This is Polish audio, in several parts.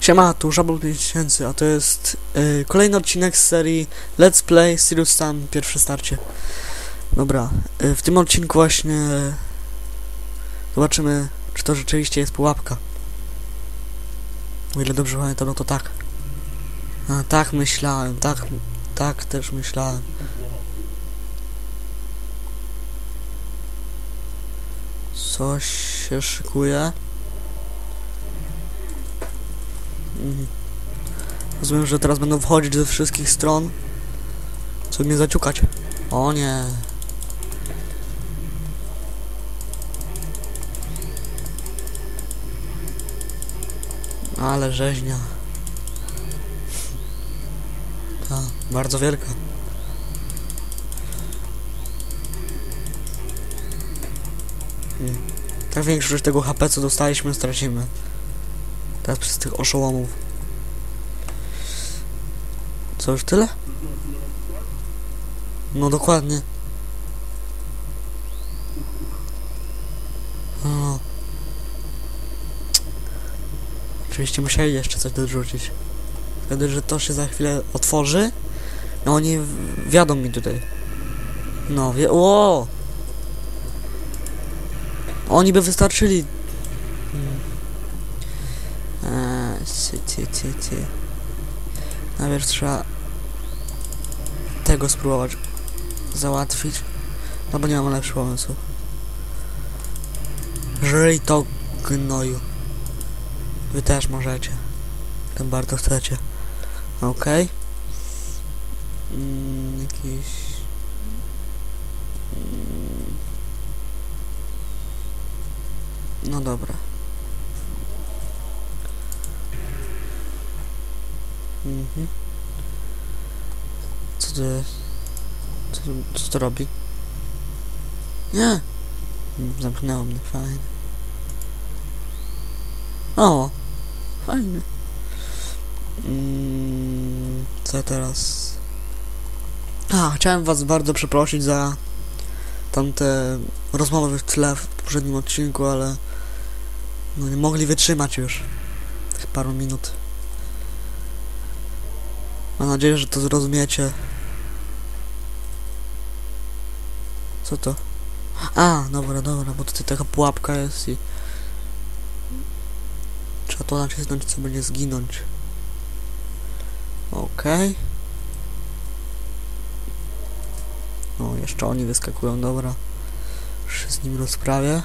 Siema, tu Żabol 5000, a to jest y, kolejny odcinek z serii Let's Play Sirius Sam, pierwsze starcie. Dobra, y, w tym odcinku właśnie zobaczymy, czy to rzeczywiście jest pułapka. O ile dobrze pamiętam, no to tak. A, tak myślałem, tak, tak też myślałem. Coś się szykuje. Rozumiem, że teraz będą wchodzić ze wszystkich stron. Co mnie zaciukać? O nie. Ale rzeźnia. Ta, bardzo wielka. Mm. Tak większość tego HP, co dostaliśmy, stracimy. Teraz przez tych oszołomów. Co, już tyle? No dokładnie. O. Oczywiście musieli jeszcze coś dorzucić. Wtedy, że to się za chwilę otworzy. No oni wiadą mi tutaj. No, wie... Ło! Oni by wystarczyli. Hmm. Ty, ty, ty. Najpierw trzeba tego spróbować załatwić. No bo nie mam lepszego pomysłu. Żyj to gnoju. Wy też możecie. Tym bardzo chcecie. Okej. Mm, jakiś... Mm. No dobra. Mhm. Co to jest? Co, co to robi? Nie! Zamknęło mnie, fajnie. O! Fajnie. Mm, co teraz? A, chciałem was bardzo przeprosić za tamte rozmowy w tle w poprzednim odcinku, ale no nie mogli wytrzymać już tych paru minut. Mam nadzieję, że to zrozumiecie. Co to? A, dobra, dobra, bo tutaj taka pułapka jest i... Trzeba to nacisnąć, co będzie zginąć. Okej. O, jeszcze oni wyskakują, dobra. Już się z nimi rozprawię.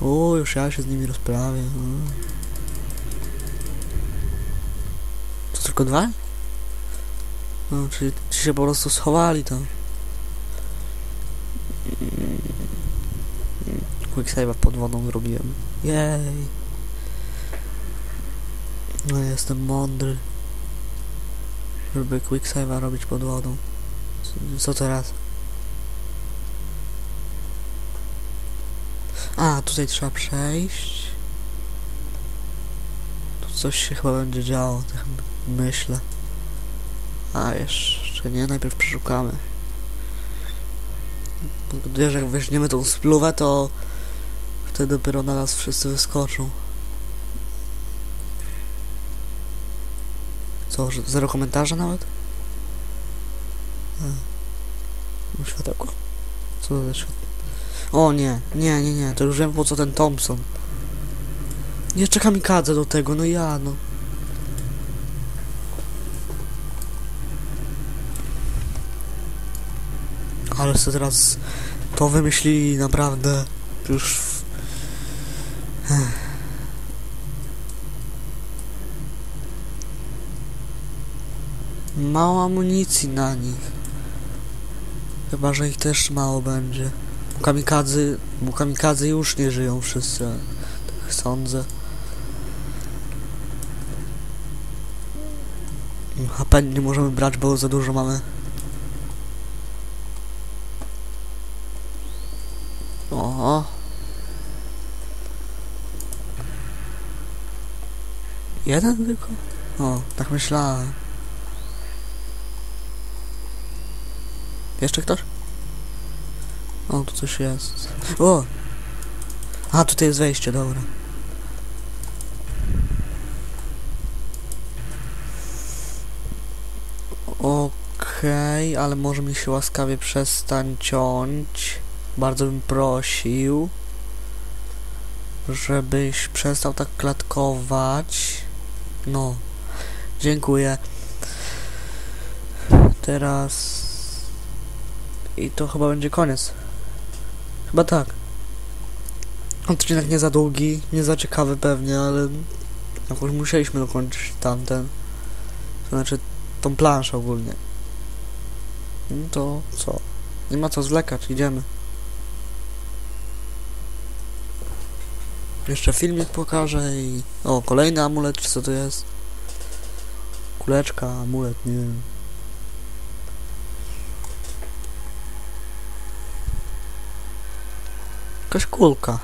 O, już ja się z nimi rozprawię. Mm. To tylko dwa? No, czyli ci się po prostu schowali tam. Quick save'a pod wodą zrobiłem. Jej. No jestem mądry. Żeby quick save'a robić pod wodą. Co- teraz? A, tutaj trzeba przejść. Tu coś się chyba będzie działo, myślę. A, jeszcze nie, najpierw przeszukamy. Wiesz, jak weźmiemy tą spluwę, to wtedy dopiero na nas wszyscy wyskoczą. Co, że zero komentarza nawet? A. Światełko. Co to za? O nie, nie, nie, nie, to już wiem po co ten Thompson. Jeszcze kamikadze do tego, no ja, no. Sobie teraz to wymyślili naprawdę już... w- Ech. Mało amunicji na nich. Chyba, że ich też mało będzie. Kamikadzy, bo kamikadzy już nie żyją wszyscy. Tak sądzę. HP nie możemy brać, bo za dużo mamy. Oho. Jeden tylko? O, tak myślałem. Jeszcze ktoś? O, tu coś jest. O! A, tutaj jest wejście, dobra. Okej, okay, ale może mi się łaskawie przestań ciąć. Bardzo bym prosił, żebyś przestał tak klatkować. No, dziękuję. Teraz... I to chyba będzie koniec. Chyba tak. Odcinek nie za długi, nie za ciekawy pewnie, ale jakoś musieliśmy dokończyć tamten. To znaczy tą planszę ogólnie. No to co? Nie ma co zwlekać, idziemy. Jeszcze filmik pokażę i... O, kolejny amulet, czy co to jest? Kuleczka, amulet, nie wiem. Jakaś kulka.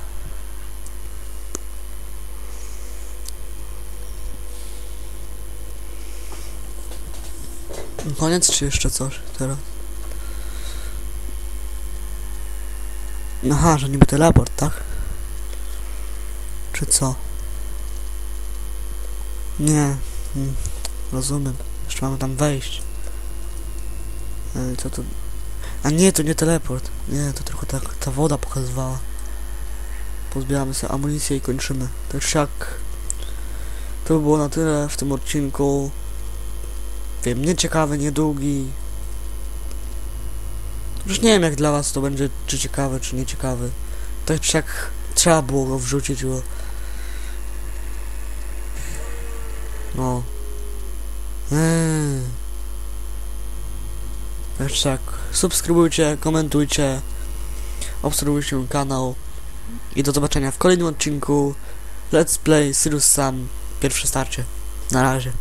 Koniec czy jeszcze coś teraz? Aha, że niby teleport, tak? Czy co? Nie, mm, rozumiem. Jeszcze mamy tam wejść. E, co to? A nie, to nie teleport. Nie, to tylko ta, ta woda pokazywała. Pozbieramy sobie amunicję i kończymy. Tak czy siak. To by było na tyle w tym odcinku. Wiem, nieciekawy, niedługi. Już nie wiem jak dla was to będzie, czy ciekawe, czy nieciekawy. Tak czy jak trzeba było go wrzucić, bo... No. Eee. Tak czy jak, subskrybujcie, komentujcie, obserwujcie kanał i do zobaczenia w kolejnym odcinku Let's Play Sirius Sam, pierwsze starcie. Na razie.